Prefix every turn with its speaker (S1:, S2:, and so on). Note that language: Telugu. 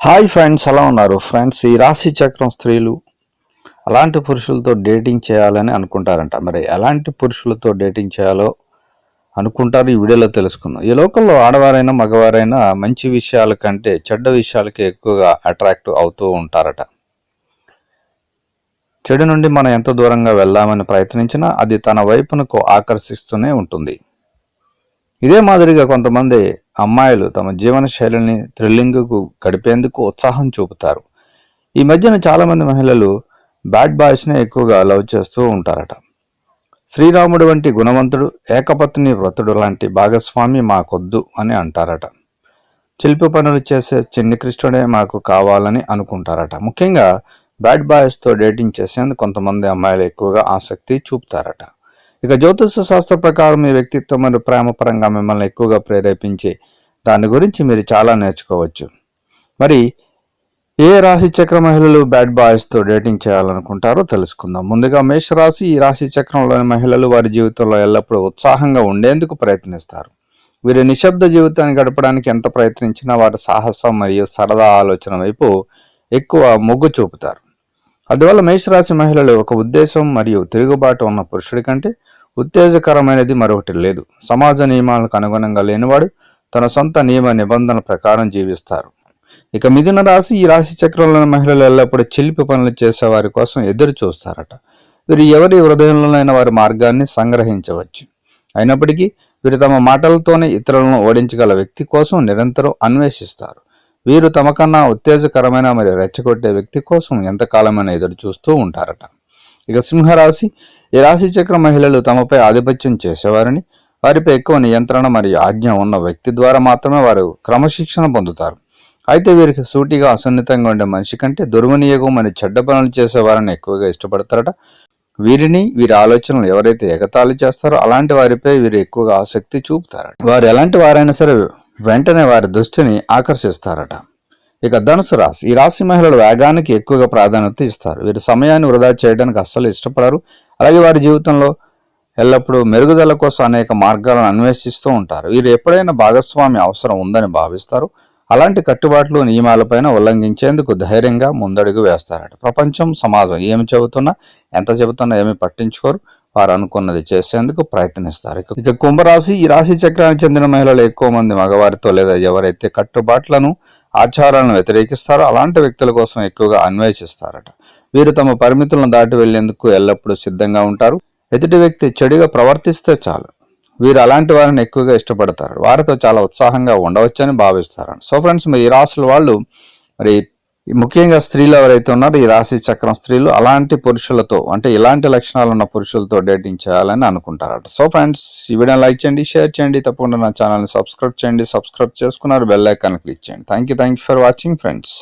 S1: హాయ్ ఫ్రెండ్స్ ఎలా ఉన్నారు? ఫ్రెండ్స్ ఈ రాశి చక్రం స్త్రీలు అలాంటి పురుషులతో డేటింగ్ చేయాలని అనుకుంటారంట. మరి ఎలాంటి పురుషులతో డేటింగ్ చేయాలో అనుకుంటారు? ఈ వీడియోలో తెలుసుకుందాం. ఈ లోకంలో ఆడవారైనా మగవారైనా మంచి విషయాల కంటే చెడ్డ విషయాలకే ఎక్కువగా అట్రాక్ట్ అవుతూ ఉంటారట. చెడు నుండి మనం ఎంత దూరంగా వెళ్దామని ప్రయత్నించినా అది తన వైపునకు ఆకర్షిస్తూనే ఉంటుంది. ఇదే మాదిరిగా కొంతమంది అమ్మాయిలు తమ జీవన శైలిని థ్రిల్లింగ్కు గడిపేందుకు ఉత్సాహం చూపుతారు. ఈ మధ్యన చాలామంది మహిళలు బ్యాడ్ బాయ్స్నే ఎక్కువగా లవ్ చేస్తూ ఉంటారట. శ్రీరాముడు వంటి గుణవంతుడు ఏకపత్ని వ్రతుడు లాంటి భాగస్వామి మాకొద్దు అని అంటారట. శిల్పి పనులు చేసే చిన్ని కృష్ణుడే మాకు కావాలని అనుకుంటారట. ముఖ్యంగా బ్యాడ్ బాయ్స్తో డేటింగ్ చేసేందుకు కొంతమంది అమ్మాయిలు ఎక్కువగా ఆసక్తి చూపుతారట. ఇక జ్యోతిష శాస్త్ర ప్రకారం మీ వ్యక్తిత్వం మరియు ప్రేమపరంగా మిమ్మల్ని ఎక్కువగా ప్రేరేపించే దాని గురించి మీరు చాలా నేర్చుకోవచ్చు. మరి ఏ రాశి చక్ర మహిళలు బ్యాడ్ బాయ్స్తో డేటింగ్ చేయాలనుకుంటారో తెలుసుకుందాం. ముందుగా మేషరాశి ఈ రాశి చక్రంలోని మహిళలు వారి జీవితంలో ఎల్లప్పుడూ ఉత్సాహంగా ఉండేందుకు ప్రయత్నిస్తారు. వీరి నిశ్శబ్ద జీవితాన్ని గడపడానికి ఎంత ప్రయత్నించినా వారి సాహసం మరియు సరదా ఆలోచన వైపు ఎక్కువ మొగ్గు చూపుతారు. అందువల్ల మేషరాశి మహిళలు ఒక ఉద్దేశం మరియు తిరుగుబాటు ఉన్న పురుషుడి కంటే ఉత్తేజకరమైనది మరొకటి లేదు. సమాజ నియమాలకు అనుగుణంగా లేనివాడు తన సొంత నియమ నిబంధన ప్రకారం జీవిస్తారు. ఇక మిథున రాశి ఈ రాశి చక్రంలోని మహిళలు ఎల్లప్పుడూ చిలిపి పనులు చేసేవారి కోసం ఎదురు చూస్తారట. వీరు ఎవరి హృదయంలోనైనా వారి మార్గాన్ని సంగ్రహించవచ్చు. అయినప్పటికీ వీరు తమ మాటలతోనే ఇతరులను ఓడించగల వ్యక్తి కోసం నిరంతరం అన్వేషిస్తారు. వీరు తమకన్నా ఉత్తేజకరమైన మరియు రెచ్చగొట్టే వ్యక్తి కోసం ఎంతకాలమైనా ఎదురు చూస్తూ ఉంటారట. ఇక సింహరాశి ఈ రాశి చక్ర మహిళలు తమపై ఆధిపత్యం చేసేవారని వారిపై ఎక్కువ నియంత్రణ మరియు ఆజ్ఞ ఉన్న వ్యక్తి ద్వారా మాత్రమే వారు క్రమశిక్షణ పొందుతారు. అయితే వీరికి సూటిగా అసున్నితంగా ఉండే మనిషి కంటే దుర్వినియోగం మరియు చెడ్డ పనులు చేసేవారని ఎక్కువగా ఇష్టపడతారట. వీరిని వీరి ఆలోచనలు ఎవరైతే ఎగతాళి చేస్తారో అలాంటి వారిపై వీరు ఎక్కువగా ఆసక్తి చూపుతారట. వారు ఎలాంటి వారైనా సరే వెంటనే వారి దృష్టిని ఆకర్షిస్తారట. ఇక ధనుసు రాశి ఈ రాశి మహిళలు వేగానికి ఎక్కువగా ప్రాధాన్యత ఇస్తారు. వీరు సమయాన్ని వృధా చేయడానికి అస్సలు ఇష్టపడరు. అలాగే వారి జీవితంలో ఎల్లప్పుడూ మెరుగుదల కోసం అనేక మార్గాలను అన్వేషిస్తూ ఉంటారు. వీరు ఎప్పుడైనా భాగస్వామి అవసరం ఉందని భావిస్తారు. అలాంటి కట్టుబాట్లు నియమాలపైన ఉల్లంఘించేందుకు ధైర్యంగా ముందడుగు వేస్తారట. ప్రపంచం సమాజం ఏమి చెబుతున్నా ఎంత చెబుతున్నా ఏమి పట్టించుకోరు. వారు అనుకున్నది చేసేందుకు ప్రయత్నిస్తారు. ఇక- కుంభరాశి ఈ రాశి చక్రానికి చెందిన మహిళలు ఎక్కువ మంది మగవారితో లేదా ఎవరైతే కట్టుబాట్లను ఆచారాలను వ్యతిరేకిస్తారో అలాంటి వ్యక్తుల కోసం ఎక్కువగా అన్వేషిస్తారట. వీరు తమ పరిమితులను దాటి వెళ్ళేందుకు ఎల్లప్పుడూ సిద్ధంగా ఉంటారు. ఎదుటి వ్యక్తి చెడుగా ప్రవర్తిస్తే చాలు. వీరు అలాంటి వారిని ఎక్కువగా ఇష్టపడతారు. వారితో చాలా ఉత్సాహంగా ఉండవచ్చని భావిస్తారు సో ఫ్రెండ్స్ మరి ఈ రాసుల వాళ్ళు మరి ముఖ్యంగా స్త్రీలు ఎవరైతే ఉన్నారో ఈ రాశి చక్రం స్త్రీలు అలాంటి పురుషులతో అంటే ఇలాంటి లక్షణాలు ఉన్న పురుషులతో డేటింగ్ చేయాలని అనుకుంటారట. సో ఫ్రెండ్స్ ఈ వీడియో లైక్ చేయండి షేర్ చేయండి తప్పకుండా నా ఛానల్ని సబ్స్క్రైబ్ చేయండి సబ్స్క్రైబ్ చేసుకున్నారు బెల్ ఐకాన్ క్లిక్ చేయండి. Thank you thank you for watching friends.